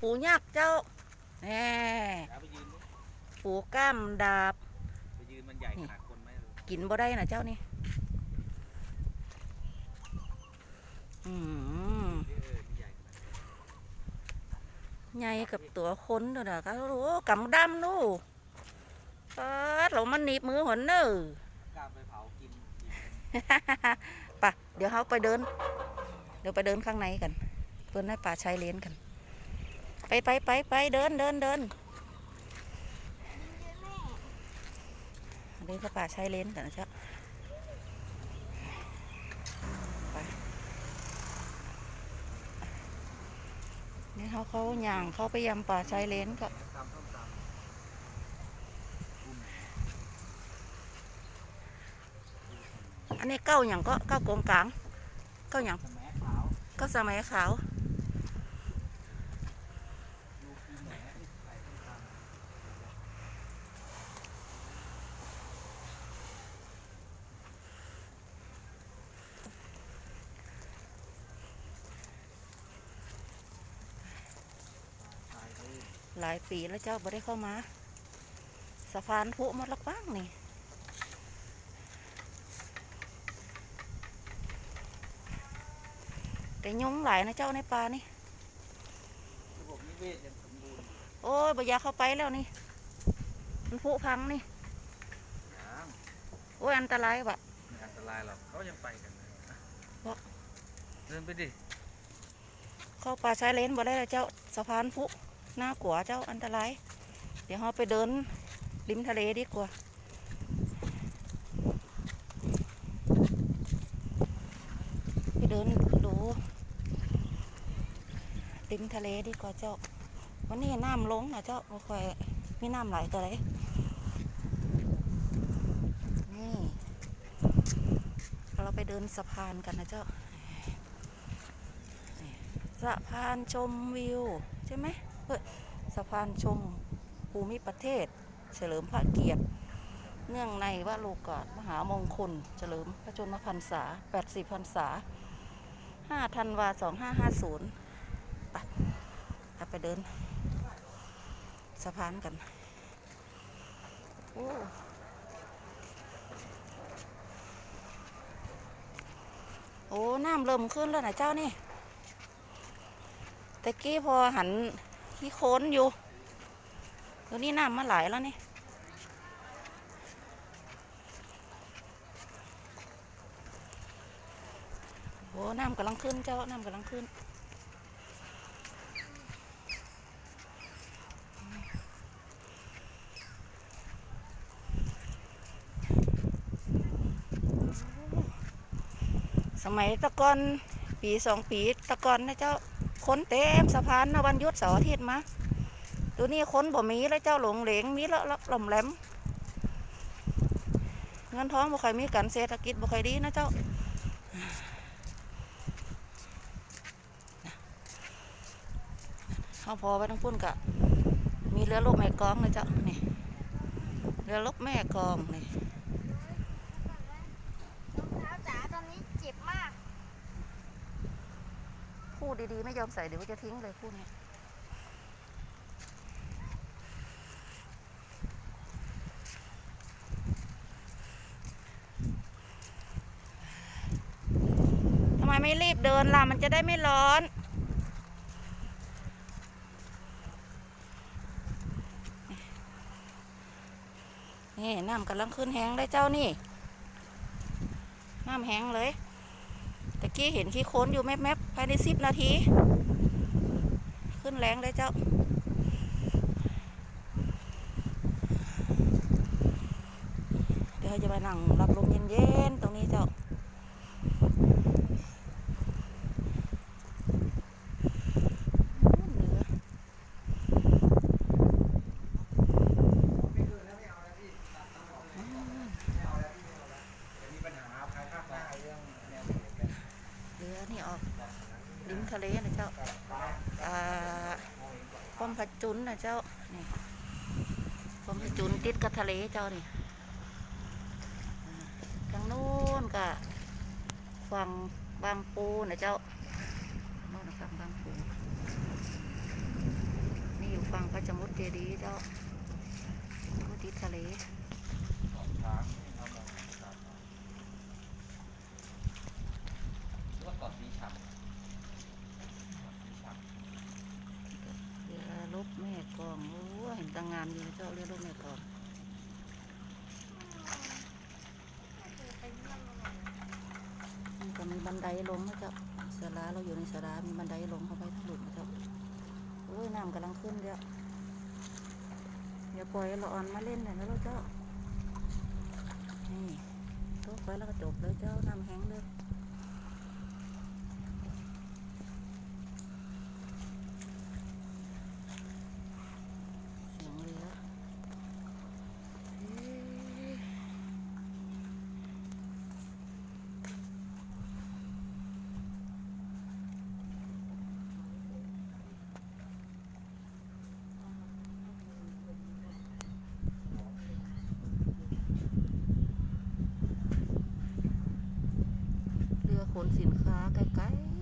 ปูยักษ์เจ้าแหน่อย่าไปยืนดิปูก้ามดาบ ไปยืนมันใหญ่ขนาดคนไหมรู้กินบ่ได้นะเจ้านี่อืมเออมันใหญ่ขนาดคนใหญ่กับตัวคนดูนะก็รู้กำดำนู่ปัดเรามันหนีบมือหัวเนอกล้าไปเผากินกินปะเดี๋ยวเขาไปเดิน เดี๋ยวไปเดินข้างในกัน เพื่อนให้ป่าชายเลนกัน ไปไปไปไปเดินเดินเดินเดินเข้าป่าชายเลนกันนะเจ้าไปนี่เขาเขาย่างเขาไปยำป่าชายเลนก็อันนี้เก้าอย่างก็เก้าโกงกลาง เก้าอย่างสมัยขาวก็สมัยขาว ลูกอีแหนใส่ส้มตำ ตายเลย หลายปีแล้วเจ้าบ่ได้เข้ามา สะพานผุหมดละป้างนี่แต่ยุงหลายนะเจ้าในป่านี่ระบบนิเวศยังสมบูรณ์โอ้ยบ่อยากเข้าไปแล้วนี่ มันผุพังนี่ยังโอ้ยอันตรายว่ะไม่อันตรายหรอกเขายังไปกันเลยนะเพราะเดินไปดิ เข้าป่าชายเลนบ่ได้แล้วเจ้าสะพานผุ น่ากลัวเจ้าอันตราย เดี๋ยวเราไปเดินริมทะเลดีกว่า ไปเดินดูริมทะเลดีกว่าเจ้า วันนี้น้ำลงนะเจ้าบ่ค่อยมีน้ำไหลตัวเลยนี่ เราไปเดินสะพานกันนะเจ้าสะพานชมวิว ใช่ไหม สะพานชมภูมิประเทศ เฉลิมพระเกียรติ เนื่องในว่าโลกาสมหามงคล เฉลิมพระชนมพรรษา 80พรรษา 5 ธันวา 2550 ไปเราไปเดิน สะพานกัน โอ้โอ้ น้ำเริ่มขึ้นแล้วนะเจ้านี่ตะกี้พอหัน ที่โค้นอยู่เดี๋ยวนี้น้ำมาไหลแล้วนี่โอ้น้ำกำลังขึ้นเจ้า น้ำกำลังขึ้นสมัยตะกอนปีสองปีตะกอนนะเจ้า คนเต็มสะพานนะวันยุดเสาร์อาทิตย์มาตัวนี้คนบ่มีแล้วเจ้าหลงเหลงมีแล้วหล่อมแหลม เงินท้องบ่ค่อยมีกันเศรษฐกิจบ่ค่อยดีนะเจ้าเขาพอไปทั้งพุ่นกะ มีเรือลูกแม่กองนะเจ้านี่เรือลูกแม่กองนี่ รองเท้าจ๋าตอนนี้เจ็บมาก พู ดีๆ ไม่ยอมใส่เดี๋ยวจะทิ้งเลยพูดเนี่ยทำไมไม่รีบเดินล่ะ มันจะได้ไม่ร้อนนี่น้ำกำลังขึ้นแห้งได้เจ้านี่ น้ำแห้งเลยะกี้เห็นขี้โคลนอยู่แมบๆภายในสิบนาที ขึ้นแรงเลยเจ้าเดี๋ยวจะไปนั่งรับลมเย็นๆตรงนี้เจ้า เหนือ มีปัญหาภายภาคหน้าเรื่องแนวเขตกัน เรือ นี่ออกริมทะเลนะเจ้าป้อมพระจุนนะเจ้า นี่ป้อมพระจุนติดกับทะเลเจ้านี่ทางนู้นก็ฝั่งบางปูนะเจ้าโน่นนะฝั่งบางปูเจดีย์เจ้าผู้ติดทะเล สองช้างเอามองตามมาหรือว่าเกาะสีชังเกาะสีชัง เรือลบแม่กลองโอ้ เห็นตั้งงานอยู่เจ้าเรือลบแม่กลองไปเยี่ยมมาหน่อยมันก็มีบันไดลงนะเจ้าสาราเราอยู่ในสารามีบันไดลงเข้าไปทางหลุมนะเจ้าโอ้ยน้ำกำลังขึ้นเดี๋ยวอย่าปล่อยห้เราอ่อนมาเล่นเลยนะเราเจ้านี่ตัวไปแล้วก็จบเลยเจ้าน้ำแห้งเลยเสียงเรือเอ๊ะ เรือ ขนสินค้าไกลๆ